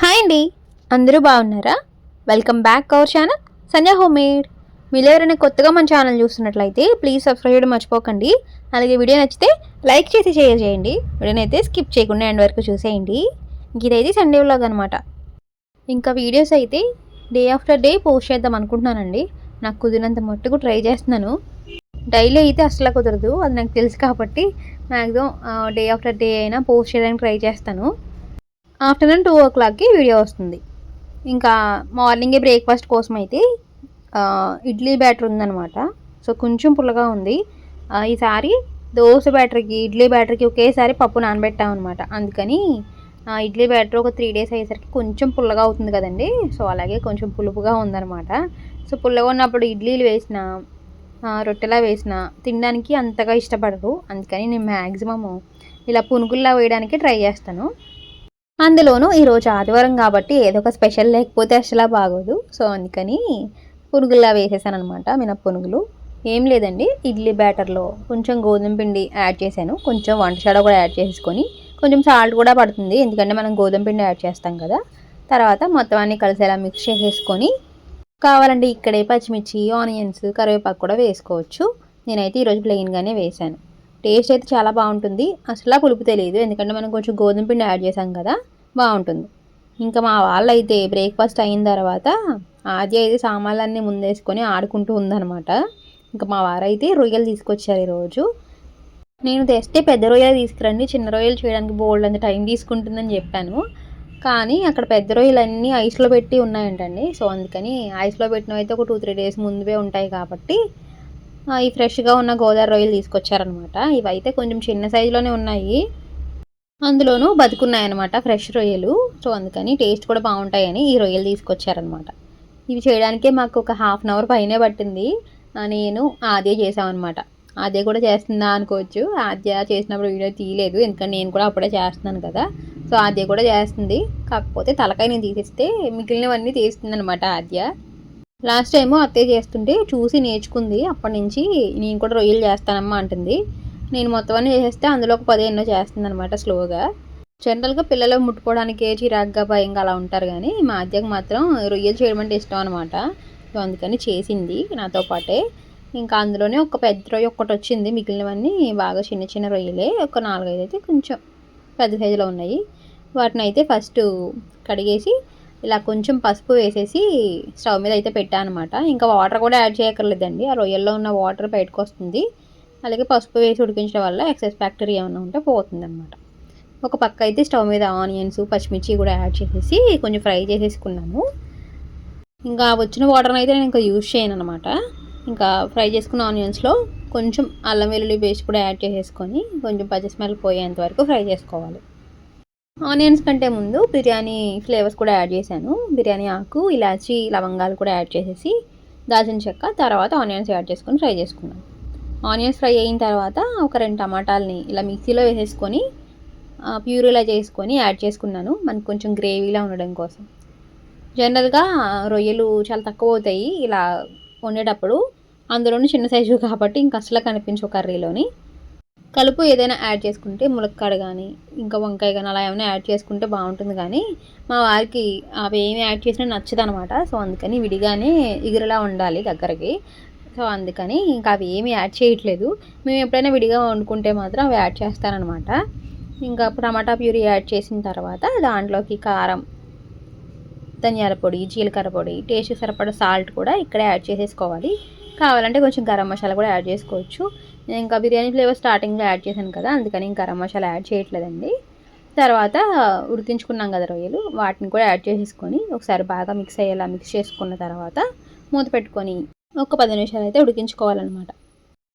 Hi అండి. అందరూ బాగున్నారా? Welcome back our channel Sanjay home మీరు ఎవరైనా కొత్తగా మన ఛానల్ చూస్తున్నట్లయితే ప్లీజ్ సబ్స్క్రైబ్ చేయడం మర్చిపోకండి. అలాగే వీడియో నచ్చితే లైక్ చేసి షేర్ చేయండి. వీడియోని అయితే స్కిప్ చేయకుండా ఎండ్ వరకు చూసేయండి. ఇంక ఇదైతే సండే వ్లాగ్ అనమాట ఇంకా వీడియోస్ అయితే డే ఆఫ్టర్ డే పోస్ట్ చేద్దాం అనుకుంటున్నానండి. నాకు కుదిరినంత మట్టుకు ట్రై చేస్తున్నాను. డైలీ అయితే అసలు కుదరదు. అది నాకు తెలుసు కాబట్టి మ్యాక్సిమం డే ఆఫ్టర్ డే అయినా పోస్ట్ చేయడానికి ట్రై చేస్తాను. ఆఫ్టర్నూన్ టూ ఓ క్లాక్కి వీడియో వస్తుంది. ఇంకా మార్నింగే బ్రేక్ఫాస్ట్ కోసం అయితే ఇడ్లీ బ్యాటర్ ఉందన్నమాట. సో కొంచెం పుల్లగా ఉంది. ఈసారి దోశ బ్యాటర్కి ఇడ్లీ బ్యాటర్కి ఒకేసారి పప్పు నానబెట్టామన్నమాట. అందుకని ఇడ్లీ బ్యాటర్ ఒక త్రీ డేస్ అయ్యేసరికి కొంచెం పుల్లగా అవుతుంది కదండి. సో అలాగే కొంచెం పులుపుగా ఉందన్నమాట. సో పుల్లగా ఉన్నప్పుడు ఇడ్లీలు వేసిన రొట్టెలా వేసిన తినడానికి అంతగా ఇష్టపడరు. అందుకని నేను మ్యాక్సిమము ఇలా పునుగుల్లా వేయడానికి ట్రై చేస్తాను. అందులోనూ ఈరోజు ఆదివారం కాబట్టి ఏదో ఒక స్పెషల్ లేకపోతే అసలు బాగోదు. సో అందుకని పునుగులా వేసేసాను అనమాట మినప్ప పునుగులు ఏం లేదండి ఇడ్లీ బ్యాటర్లో కొంచెం గోధుమ పిండి యాడ్ చేశాను. కొంచెం వంట సోడా కూడా యాడ్ చేసుకొని కొంచెం సాల్ట్ కూడా పడుతుంది. ఎందుకంటే మనం గోధుమ పిండి యాడ్ చేస్తాం కదా. తర్వాత మొత్తం అన్ని కలిసేలా మిక్స్ చేసేసుకొని కావాలంటే ఇక్కడే పచ్చిమిర్చి ఆనియన్స్ కరివేపాకు కూడా వేసుకోవచ్చు. నేనైతే ఈరోజు ప్లెయిన్గానే వేశాను. టేస్ట్ అయితే చాలా బాగుంటుంది. అసలు పులుపు తెలియదు ఎందుకంటే మనం కొంచెం గోధుమ పిండి యాడ్ చేసాం కదా బాగుంటుంది. ఇంకా మా వాళ్ళైతే బ్రేక్ఫాస్ట్ అయిన తర్వాత ఆది అయితే సామాన్లన్నీ ముందేసుకొని ఆడుకుంటూ ఉందన్నమాట. ఇంకా మా వారైతే రొయ్యలు తీసుకొచ్చారు ఈరోజు. నేను తెస్తే పెద్ద రొయ్యలు తీసుకురండి. చిన్న రొయ్యలు చేయడానికి బోల్డ్ అంత టైం తీసుకుంటుందని చెప్పాను. కానీ అక్కడ పెద్ద రొయ్యలు అన్నీ ఐస్లో పెట్టి ఉన్నాయంటండి. సో అందుకని ఐస్లో పెట్టినవి అయితే ఒక టూ త్రీ డేస్ ముందువే ఉంటాయి కాబట్టి ఈ ఫ్రెష్గా ఉన్న గోదావరి రొయ్యలు తీసుకొచ్చారనమాట ఇవైతే కొంచెం చిన్న సైజులోనే ఉన్నాయి. అందులోనూ బతుకున్నాయన్నమాట ఫ్రెష్ రొయ్యలు. సో అందుకని టేస్ట్ కూడా బాగుంటాయని ఈ రొయ్యలు తీసుకొచ్చారనమాట ఇవి చేయడానికే మాకు ఒక హాఫ్ అన్ అవర్ పైనే పట్టింది. నేను ఆదే చేసామన్నమాట ఆదే కూడా చేస్తుందా అనుకోవచ్చు. ఆద్య చేసినప్పుడు వీడియో తీయలేదు. ఎందుకంటే నేను కూడా అప్పుడే చేస్తున్నాను కదా. సో ఆద్య కూడా చేస్తుంది. కాకపోతే తలకాయ నేను తీసేస్తే మిగిలినవన్నీ తీస్తుంది అనమాట ఆద్య. లాస్ట్ టైము అత్తయ్య చేస్తుంటే చూసి నేర్చుకుంది. అప్పటి నుంచి నేను కూడా రొయ్యలు చేస్తానమ్మా అంటుంది. నేను మొత్తం అన్నీ చేసేస్తే అందులో ఒక పది ఎన్నో చేస్తుంది అనమాట స్లోగా. జనరల్గా పిల్లలు ముట్టుకోవడానికి చిరాగ్గా భయంగా అలా ఉంటారు కానీ మా అద్దెకు మాత్రం రొయ్యలు చేయడం అంటే ఇష్టం అనమాట సో అందుకని చేసింది నాతో పాటే. ఇంకా అందులోనే ఒక పెద్ద రొయ్య ఒక్కటి వచ్చింది. మిగిలినవన్నీ బాగా చిన్న చిన్న రొయ్యలే. ఒక నాలుగైదు అయితే కొంచెం పెద్ద సైజులో ఉన్నాయి. వాటిని అయితే ఫస్ట్ కడిగేసి ఇలా కొంచెం పసుపు వేసేసి స్టవ్ మీద అయితే పెట్టాను అనమాట ఇంకా వాటర్ కూడా యాడ్ చేయక్కర్లేదండి. ఆ రొయ్యల్లో ఉన్న వాటర్ బయటకు వస్తుంది అలాగే పసుపు వేసి ఉడికించడం వల్ల ఎక్సెస్ బ్యాక్టీరియా ఏమైనా ఉంటే పోతుంది అనమాట ఒక పక్క అయితే స్టవ్ మీద ఆనియన్స్ పచ్చిమిర్చి కూడా యాడ్ చేసేసి కొంచెం ఫ్రై చేసేసుకున్నాను ఇంకా వచ్చిన వాటర్ని అయితే నేను ఇంకా యూజ్ చేయను అనమాట ఇంకా ఫ్రై చేసుకున్న ఆనియన్స్లో కొంచెం అల్లం వెల్లుల్లి పేస్ట్ కూడా యాడ్ చేసేసుకొని కొంచెం పచ్చి స్మెల్ పోయేంత వరకు ఫ్రై చేసుకోవాలి. ఆనియన్స్ కంటే ముందు బిర్యానీ ఫ్లేవర్స్ కూడా యాడ్ చేశాను. బిర్యానీ ఆకు ఇలాచి లవంగాలు కూడా యాడ్ చేసేసి దాల్చిన చెక్క తర్వాత ఆనియన్స్ యాడ్ చేసుకొని ఫ్రై చేసుకున్నాను. ఆనియన్స్ ఫ్రై అయిన తర్వాత ఒక రెండు టమాటాలని ఇలా మిక్సీలో వేసేసుకొని ప్యూరీలా చేసుకొని యాడ్ చేసుకున్నాను. మనకు కొంచెం గ్రేవీలా ఉండడం కోసం. జనరల్గా రొయ్యలు చాలా తక్కువ అవుతాయి. ఇలా వండేటప్పుడు అందులోనూ చిన్న సైజు కాబట్టి ఇంక అసలు కనిపించు కర్రీలోని. కలుపు ఏదైనా యాడ్ చేసుకుంటే ములక్కాడ కానీ ఇంకా వంకాయ కానీ అలా ఏమైనా యాడ్ చేసుకుంటే బాగుంటుంది కానీ మా వారికి అవి ఏమి యాడ్ చేసినా నచ్చదు అనమాట సో అందుకని విడిగానే ఎగురులా ఉండాలి దగ్గరకి. సో అందుకని ఇంకా అవి ఏమి యాడ్ చేయట్లేదు. మేము ఎప్పుడైనా విడిగా వండుకుంటే మాత్రం అవి యాడ్ చేస్తారనమాట. ఇంకా టమాటా ప్యూరీ యాడ్ చేసిన తర్వాత దాంట్లోకి కారం ధనియాల పొడి జీలకర్ర పొడి టేస్ట్ సరిపడా సాల్ట్ కూడా ఇక్కడే యాడ్ చేసేసుకోవాలి. కావాలంటే కొంచెం గరం మసాలా కూడా యాడ్ చేసుకోవచ్చు. నేను ఇంకా బిర్యానీ ఫ్లేవర్ స్టార్టింగ్లో యాడ్ చేశాను కదా అందుకని గరం మసాలా యాడ్ చేయట్లేదండి. తర్వాత ఉడికించుకున్నాం కదా రొయ్యలు వాటిని కూడా యాడ్ చేసేసుకొని ఒకసారి బాగా మిక్స్ అయ్యేలా మిక్స్ చేసుకున్న తర్వాత మూత పెట్టుకొని ఒక పది నిమిషాలు అయితే ఉడికించుకోవాలన్నమాట.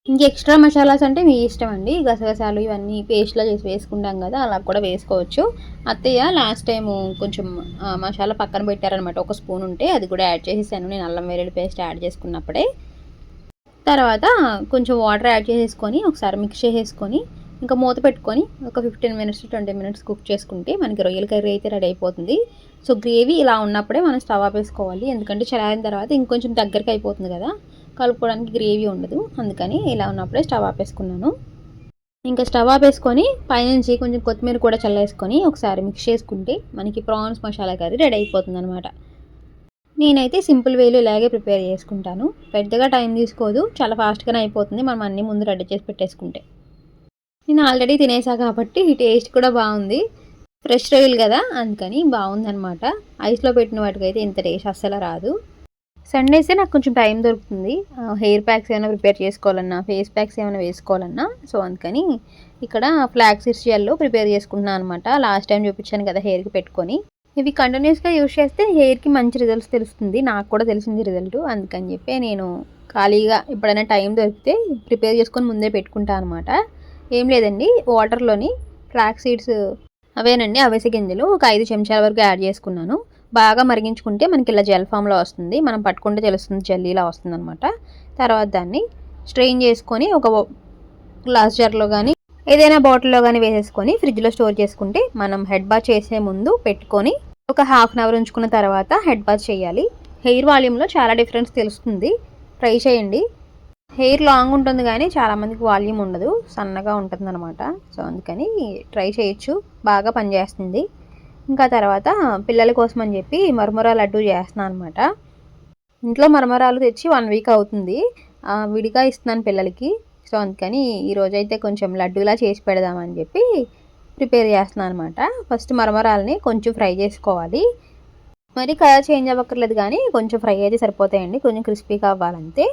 ఇంక ఎక్స్ట్రా మసాలాస్ అంటే మీ ఇష్టం అండి. గసగసాలు ఇవన్నీ పేస్ట్లో చేసి వేసుకుంటాం కదా అలా కూడా వేసుకోవచ్చు. అత్తయ్య లాస్ట్ టైం కొంచెం మసాలా పక్కన పెట్టారనమాట ఒక స్పూన్ ఉంటే అది కూడా యాడ్ చేసేసాను. నేను అల్లం వెల్లుల్లి పేస్ట్ యాడ్ చేసుకున్నప్పుడే. తర్వాత కొంచెం వాటర్ యాడ్ చేసేసుకొని ఒకసారి మిక్స్ చేసేసుకొని ఇంకా మూత పెట్టుకొని ఒక fifteen minutes twenty minutes cook చేసుకుంటే మనకి రొయ్యల కర్రీ అయితే రెడీ అయిపోతుంది. సో గ్రేవీ ఇలా ఉన్నప్పుడే మనం స్టవ్ ఆపేసుకోవాలి ఎందుకంటే చల్లారిన తర్వాత ఇంకొంచెం దగ్గరికి అయిపోతుంది కదా కలుపుకోవడానికి గ్రేవీ ఉండదు. అందుకని ఇలా ఉన్నప్పుడే స్టవ్ ఆపేసుకున్నాను ఇంకా స్టవ్ ఆపేసుకొని పైనుంచి కొంచెం కొత్తిమీర కూడా చల్లేసుకొని ఒకసారి మిక్స్ చేసుకుంటే మనకి ప్రాన్స్ మసాలా కర్రీ రెడీ అయిపోతుంది అనమాట నేనైతే సింపుల్ వేలు ఇలాగే ప్రిపేర్ చేసుకుంటాను. పెద్దగా టైం తీసుకోదు. చాలా ఫాస్ట్గానే అయిపోతుంది. మనం అన్నీ ముందు రెడీ చేసి పెట్టేసుకుంటే. నేను ఆల్రెడీ తినేసా కాబట్టి టేస్ట్ కూడా బాగుంది. ఫ్రెష్ రొయ్యలు కదా? అందుకని బాగుందనమాట ఐస్లో పెట్టిన వాటికైతే ఇంత టేస్ట్ అస్సలు రాదు. సండేసే నాకు కొంచెం టైం దొరుకుతుంది. హెయిర్ ప్యాక్స్ ఏమైనా ప్రిపేర్ చేసుకోవాలన్నా ఫేస్ ప్యాక్స్ ఏమైనా వేసుకోవాలన్నా. సో అందుకని ఇక్కడ ఫ్లాక్ సీడ్స్ జెల్లో ప్రిపేర్ చేసుకుంటున్నాను అనమాట లాస్ట్ టైం చూపించాను కదా హెయిర్కి పెట్టుకొని. ఇవి కంటిన్యూస్గా యూస్ చేస్తే హెయిర్కి మంచి రిజల్ట్స్ తెలుస్తుంది. నాకు కూడా తెలిసింది రిజల్ట్ అందుకని చెప్పి నేను ఖాళీగా ఎప్పుడైనా టైం దొరికితే ప్రిపేర్ చేసుకొని ముందే పెట్టుకుంటాను అనమాట ఏం లేదండి వాటర్లోని ఫ్లాక్ సీడ్స్ అవేనండి అవేసి గింజలు ఒక ఐదు చెంచాల వరకు యాడ్ చేసుకున్నాను. బాగా మరిగించుకుంటే మనకి ఇలా జెల్ ఫామ్లో వస్తుంది. మనం పట్టుకుంటే తెలుస్తుంది జల్లీలా వస్తుంది అనమాట తర్వాత దాన్ని స్ట్రెయిన్ చేసుకొని ఒక గ్లాస్ జార్లో కానీ ఏదైనా బాటిల్లో కానీ వేసేసుకొని ఫ్రిడ్జ్లో స్టోర్ చేసుకుంటే మనం హెడ్ బాత్ చేసే ముందు పెట్టుకొని ఒక హాఫ్ అన్ అవర్ ఉంచుకున్న తర్వాత హెడ్ బాత్ చేయాలి. హెయిర్ వాల్యూమ్లో చాలా డిఫరెన్స్ తెలుస్తుంది. ట్రై చేయండి. హెయిర్ లాంగ్ ఉంటుంది కానీ చాలామందికి వాల్యూమ్ ఉండదు. సన్నగా ఉంటుంది అనమాట సో అందుకని ట్రై చేయొచ్చు. బాగా పనిచేస్తుంది ఇంకా తర్వాత పిల్లల కోసం అని చెప్పి మరమరా లడ్డు చేస్తున్నాను అనమాట ఇంట్లో మరమరాలు తెచ్చి వన్ వీక్ అవుతుంది. విడిగా ఇస్తున్నాను పిల్లలకి. సో అందుకని ఈరోజు అయితే కొంచెం లడ్డూలా చేసి పెడదామని చెప్పి ప్రిపేర్ చేస్తున్నాను అనమాట ఫస్ట్ మరమరాలని కొంచెం ఫ్రై చేసుకోవాలి. మరి కలర్ చేంజ్ అవ్వక్కర్లేదు కానీ కొంచెం ఫ్రై అయితే సరిపోతాయండి. కొంచెం క్రిస్పీగా అవ్వాలంతే.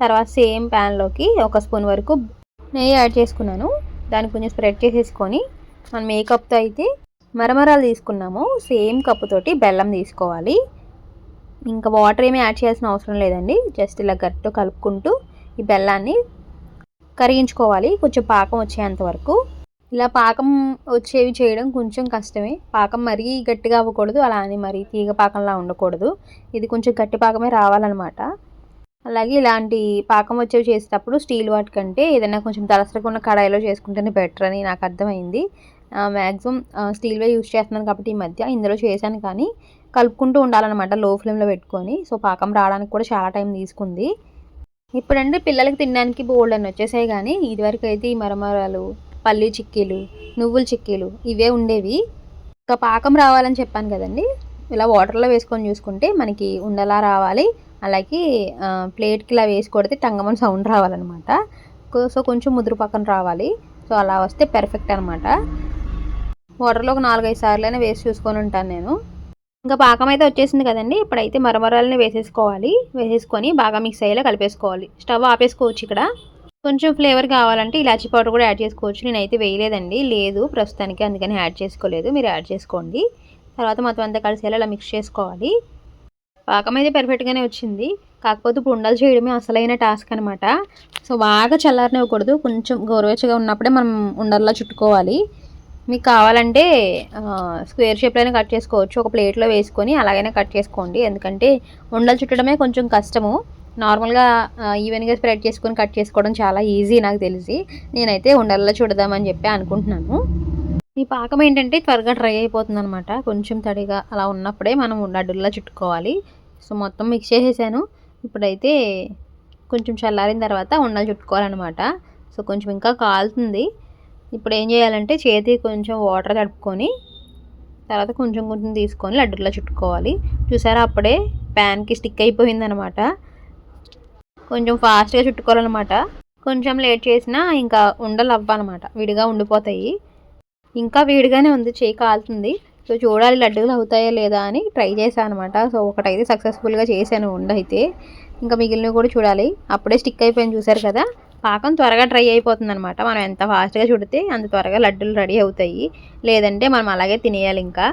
తర్వాత సేమ్ ప్యాన్లోకి ఒక స్పూన్ వరకు నెయ్యి యాడ్ చేసుకున్నాను. దాన్ని కొంచెం స్ప్రెడ్ చేసేసుకొని మన మేకప్తో అయితే మరమరాలు తీసుకున్నాము సేమ్ కప్పుతోటి బెల్లం తీసుకోవాలి. ఇంకా వాటర్ ఏమీ యాడ్ చేయాల్సిన అవసరం లేదండి. జస్ట్ ఇలా గట్టు కలుపుకుంటూ ఈ బెల్లాన్ని కరిగించుకోవాలి. కొంచెం పాకం వచ్చేంత వరకు. ఇలా పాకం వచ్చేవి చేయడం కొంచెం కష్టమే. పాకం మరీ గట్టిగా అవ్వకూడదు. అలా అని మరీ తీగ పాకంలా ఉండకూడదు. ఇది కొంచెం గట్టి పాకమే రావాలన్నమాట. అలాగే ఇలాంటి పాకం వచ్చేవి చేసేటప్పుడు స్టీల్ వాటికంటే ఏదైనా కొంచెం తలసరగా ఉన్న కడాయిలో చేసుకుంటేనే బెటర్ అని నాకు అర్థమైంది. మ్యాక్సిమం స్టీల్వే యూస్ చేస్తున్నాను కాబట్టి ఈ మధ్య ఇందులో చేశాను కానీ కలుపుకుంటూ ఉండాలన్నమాట లో ఫ్లేమ్లో పెట్టుకొని. సో పాకం రావడానికి కూడా చాలా టైం తీసుకుంది. ఇప్పుడంటే పిల్లలకి తినడానికి బోల్డ్ అని వచ్చేసాయి కానీ ఇదివరకు అయితే ఈ మరమరాలు పల్లి చిక్కీలు నువ్వుల చిక్కీలు ఇవే ఉండేవి. ఇంకా పాకం రావాలని చెప్పాను కదండి. ఇలా వాటర్లో వేసుకొని చూసుకుంటే మనకి ఉండలా రావాలి. అలాగే ప్లేట్కి ఇలా వేసి కొడితే టంగమని సౌండ్ రావాలన్నమాట. సో కొంచెం ముదురు పక్కన రావాలి. సో అలా వస్తే పెర్ఫెక్ట్ అనమాట వాటర్లో ఒక నాలుగైదు సార్లు అయినా వేసి చూసుకొని ఉంటాను నేను. ఇంకా పాకం అయితే వచ్చేసింది కదండి. ఇప్పుడైతే మరమరాలని వేసేసుకోవాలి. వేసేసుకొని బాగా మిక్స్ అయ్యేలా కలిపేసుకోవాలి. స్టవ్ ఆపేసుకోవచ్చు ఇక్కడ. కొంచెం ఫ్లేవర్ కావాలంటే ఇలాచీ పౌడర్ కూడా యాడ్ చేసుకోవచ్చు. నేనైతే వేయలేదండి. లేదు ప్రస్తుతానికి అందుకని యాడ్ చేసుకోలేదు. మీరు యాడ్ చేసుకోండి. తర్వాత మొత్తం అంతా కలిసేలా ఇలా మిక్స్ చేసుకోవాలి. పాకం అయితే పెర్ఫెక్ట్గానే వచ్చింది. కాకపోతే ఇప్పుడు ఉండలు చేయడమే అసలైన టాస్క్ అనమాట సో బాగా చల్లారనివ్వకూడదు. కొంచెం గోరువెచ్చగా ఉన్నప్పుడే మనం ఉండల్లా చుట్టుకోవాలి. మీకు కావాలంటే స్క్వేర్ షేప్లోనే కట్ చేసుకోవచ్చు. ఒక ప్లేట్లో వేసుకొని అలాగైనా కట్ చేసుకోండి. ఎందుకంటే ఉండలు చుట్టడమే కొంచెం కష్టము. నార్మల్గా ఈవెన్గా స్ప్రెడ్ చేసుకొని కట్ చేసుకోవడం చాలా ఈజీ నాకు తెలిసి. నేనైతే ఉండల్లో చూడదామని చెప్పి అనుకుంటున్నాను. ఈ పాకం ఏంటంటే త్వరగా డ్రై అయిపోతుంది అనమాట కొంచెం తడిగా అలా ఉన్నప్పుడే మనం లడ్డుల్లా చుట్టుకోవాలి. సో మొత్తం మిక్స్ చేసేసాను. ఇప్పుడైతే కొంచెం చల్లారిన తర్వాత ఉండలు చుట్టుకోవాలన్నమాట. సో కొంచెం ఇంకా కాలుతుంది. ఇప్పుడు ఏం చేయాలంటే చేతి కొంచెం వాటర్ తడుపుకొని తర్వాత కొంచెం కొంచెం తీసుకొని లడ్డులా చుట్టుకోవాలి. చూసారా? అప్పుడే ప్యాన్కి స్టిక్ అయిపోయిందనమాట. కొంచెం ఫాస్ట్గా చుట్టుకోవాలన్నమాట. కొంచెం లేట్ చేసినా ఇంకా ఉండలు అవ్వనమాట విడిగా ఉండిపోతాయి. ఇంకా వేడిగానే ఉంది. చేయి కాలుతుంది. సో చూడాలి లడ్డులు అవుతాయా లేదా అని ట్రై చేశాను అనమాట సో ఒకటైతే సక్సెస్ఫుల్గా చేశాను ఉండైతే. ఇంకా మిగిలినవి కూడా చూడాలి. అప్పుడే స్టిక్ అయిపోయింది. చూసారు కదా? పాకం త్వరగా డ్రై అయిపోతుంది అనమాట మనం ఎంత ఫాస్ట్గా చుడితే అంత త్వరగా లడ్డూలు రెడీ అవుతాయి. లేదంటే మనం అలాగే తినేయాలి ఇంకా.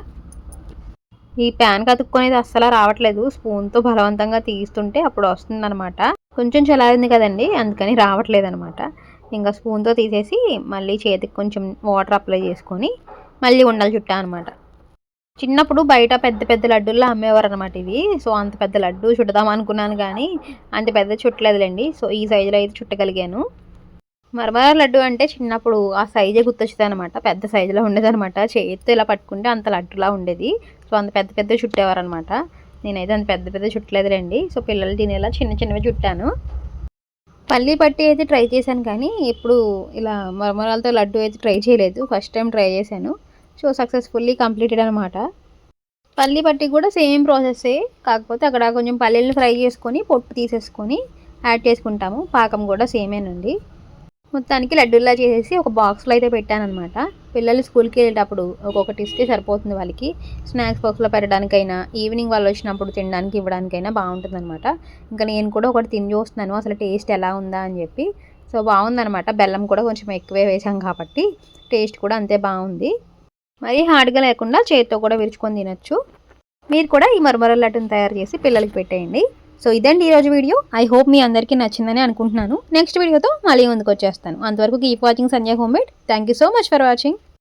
ఈ ప్యాన్ కతుక్కునేది అస్సలు రావట్లేదు. స్పూన్తో బలవంతంగా తీస్తుంటే అప్పుడు వస్తుందనమాట కొంచెం చలారింది కదండి అందుకని రావట్లేదు అనమాట ఇంకా స్పూన్తో తీసేసి మళ్ళీ చేతికి కొంచెం వాటర్ అప్లై చేసుకొని మళ్ళీ ఉండాలి చుట్టా అనమాట చిన్నప్పుడు బయట పెద్ద పెద్ద లడ్డూల్లో అమ్మేవారు అనమాట ఇవి. సో అంత పెద్ద లడ్డు చుట్టుదాం అనుకున్నాను కానీ అంత పెద్ద చుట్టలేదులేండి. సో ఈ సైజులో అయితే చుట్టగలిగాను. మరమర లడ్డు అంటే చిన్నప్పుడు ఆ సైజే గుర్తొచ్చుతుంది అనమాట పెద్ద సైజులో ఉండేదనమాట చేతితో ఇలా పట్టుకుంటే అంత లడ్డులా ఉండేది. సో అంత పెద్ద పెద్ద చుట్టేవారు అనమాట నేనైతే అంత పెద్ద పెద్ద చుట్టలేదులేండి. సో పిల్లలు తినేలా చిన్న చిన్నవి చుట్టాను. పల్లి పట్టి అయితే ట్రై చేశాను కానీ ఎప్పుడు ఇలా మరమరాలతో లడ్డు అయితే ట్రై చేయలేదు. ఫస్ట్ టైం ట్రై చేశాను. సో సక్సెస్ఫుల్లీ కంప్లీటెడ్ అనమాట పల్లి పట్టి కూడా సేమ్ ప్రాసెస్సే కాకపోతే అక్కడ కొంచెం పల్లీలను ఫ్రై చేసుకొని పొట్టు తీసేసుకొని యాడ్ చేసుకుంటాము. పాకం కూడా సేమేనండి మొత్తానికి లడ్డూల్లా చేసేసి ఒక బాక్స్లో అయితే పెట్టానమాట పిల్లలు స్కూల్కి వెళ్ళేటప్పుడు ఒక్కొక్కటి ఇస్తే సరిపోతుంది వాళ్ళకి. స్నాక్స్ బాక్స్లో పెట్టడానికైనా ఈవినింగ్ వాళ్ళు వచ్చినప్పుడు తినడానికి ఇవ్వడానికైనా బాగుంటుంది అనమాట ఇంకా నేను కూడా ఒకటి తిని చూస్తున్నాను అసలు టేస్ట్ ఎలా ఉందా అని చెప్పి. సో బాగుందనమాట బెల్లం కూడా కొంచెం ఎక్కువే వేసాం కాబట్టి టేస్ట్ కూడా అంతే బాగుంది. మరీ హార్డ్గా లేకుండా చేతితో కూడా విరుచుకొని తినొచ్చు. మీరు కూడా ఈ మరమర లడ్డును తయారు చేసి పిల్లలకి పెట్టేయండి. సో ఇదండి ఈరోజు వీడియో. ఐ హోప్ మీ అందరికీ నచ్చిందని అనుకుంటున్నాను. నెక్స్ట్ వీడియోతో మళ్ళీ ముందుకు వచ్చేస్తాను అంతవరకు keep watching Sanjay home made thank you so much for watching.